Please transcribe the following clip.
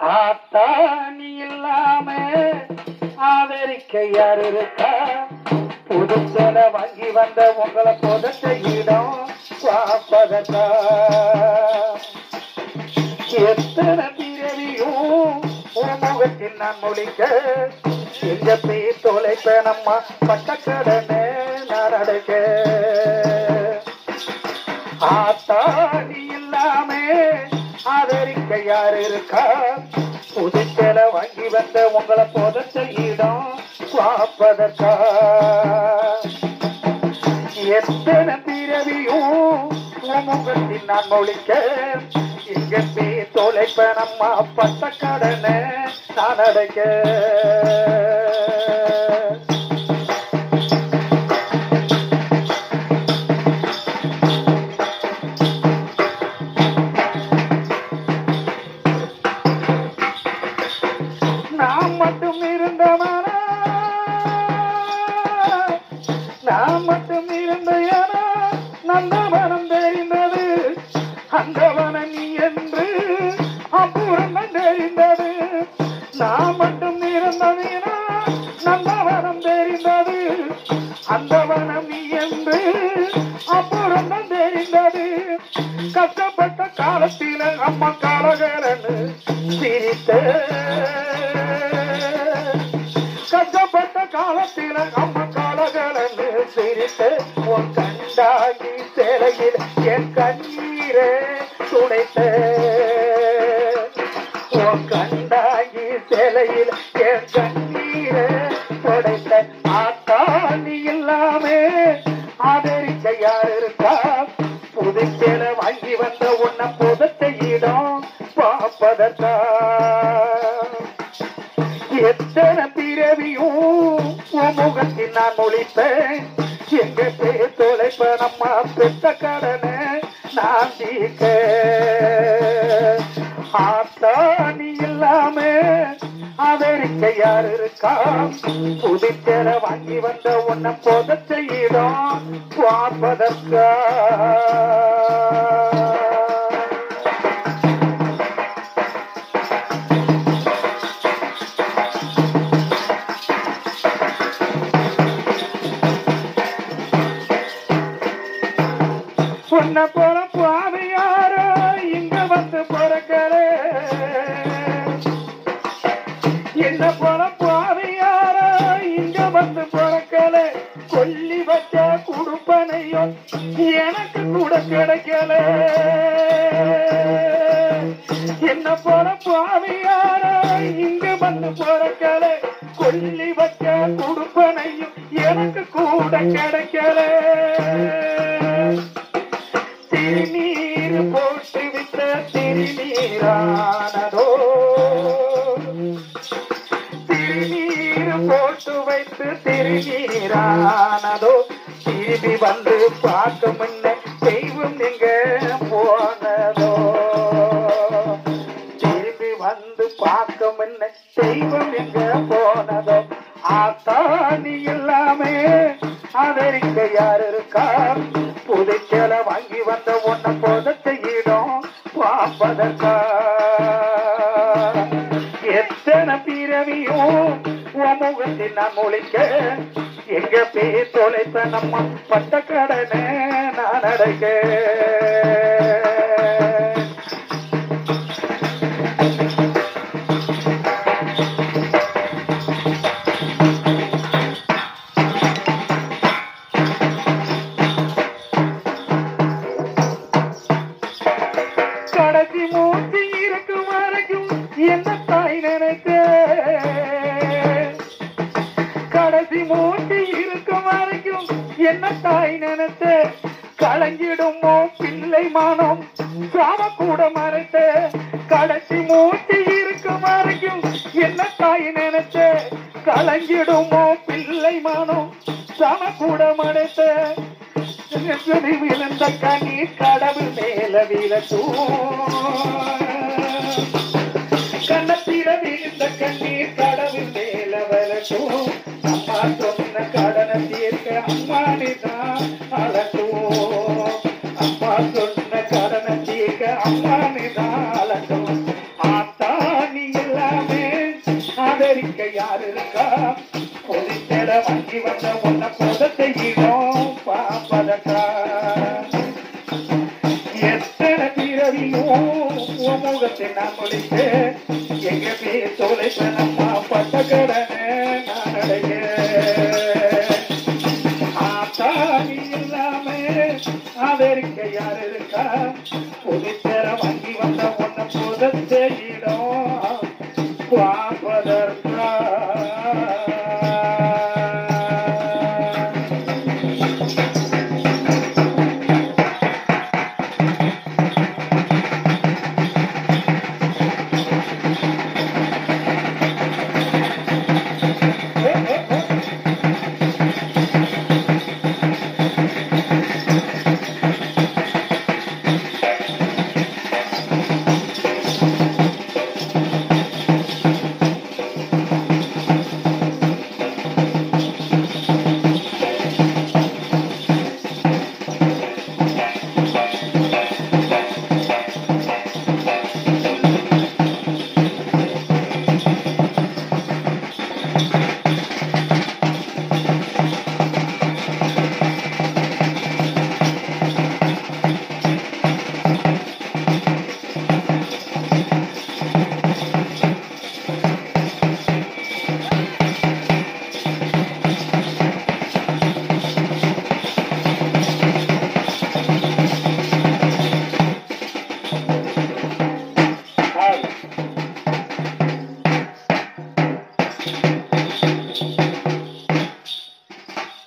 ஆத்தா நீ இல்லாம ஆதரிக்க யார் இருக்கா. புதுச்சல வாங்கி வந்த உங்களை புதச்ச இடம் பார்ப்பதற்கா எத்தனை பிறவியும் முகத்தில் நான் முடிக்க எங்க தொலைப்பேனம்மா பட்டக்கடனே நான் அடைக்க. ஆத்தாடி இருக்கா. புதுச்சல வாங்கி வந்த உங்களை புதச்ச இடம் பார்ப்பதற்கா. எத்தனை பிறவியும் உன் நான் மொழிக்க. இங்க பே தொலைப்ப நம்ம பட்ட கடனை நான் அடைக்க. கஷ்டப்பட்ட காலத்தில காலகரன்னு சிரித்த. கஷ்டப்பட்ட காலத்தில அம்மா காலகரன்னு சிரித்த. உன் கண்டாகி சேலையில் என் கண்ணீரே துடைத்த. உன் கண்டாகி சேலையில் என் கண்ணீரே துடைத்த. ஆத்தாண்டி இல்லாமே ஆதரிக்க யார் இருக்கா? புதுச்சேல வாங்கி வந்த கட்டி நான் ஒழிப்பேன் எங்க பேர் தொலைப்ப நம்ம பெத்த கடனை நான் தீக்க ஆத்தா நீ இல்லாம அமெரிக்க யார் இருக்கா புதுச்சேர வாங்கி வந்த உன்னை போத இடம் பார்ப்பதற்கா? என்ன போல பாவையாரோ இங்க வந்து பிறக்கலே. என்ன போல பாவையாரோ இங்க வந்து பிறக்கலே. கொல்லி வச்ச குடுப்பனையும் எனக்கு கூட கிடைக்கல. என்ன போல பாவையாரோ இங்க வந்து பிறக்கலே. கொல்லி வச்ச குடுப்பனையும் எனக்கு கூட கிடைக்கல. திருநீர் திருநீரானதோ திருநீர் போட்டு வைத்து திருநீரானதோ திரும்பி வந்து பார்க்க முன்ன தெய்வம் எங்க போனதோ திரும்பி வந்து பார்க்க முன்ன தெய்வம் எங்க போனதோ ஆத்தாணி எல்லாமே ஆதரிக்க யார் இருக்கா புதைச்சல வாங்கி வந்த உன்னை பார்ப்பதற்கா எத்தனை பிறவியும் உமுகத்தில் நான் முழிக்க. எங்க பேர் தொலைப்ப நம்ம பட்ட கடனை நான் அடைக்க. என்ன தாய் நினைத்து கலங்கிடுமோ பிள்ளை மானம்? சாம கூட மறைத்து கடைசி மூச்சு இருக்கும் வரைக்கும் என்ன தாய் நினைத்து கலங்கிடுமோ பிள்ளை மானம்? சாம கூட மறைத்து விழுந்த கனி கடவுள் மேல விழட்டும் கண்ணத்தில விழுந்த கண்ணீர் கடவுள் மேல வரட்டும் அம்மா பாப்பதற்கா எத்தனை பிறவியும் முகத்தை நான் முடித்து எங்க பேர் தொலைத்த நம்ம பட்ட கடனை நான் அடைய ஆத்தாடி இல்லாம ஆதரிக்க யார் இருக்கா? புதுத்தர வங்கி வந்த ஒன்ன புதத்த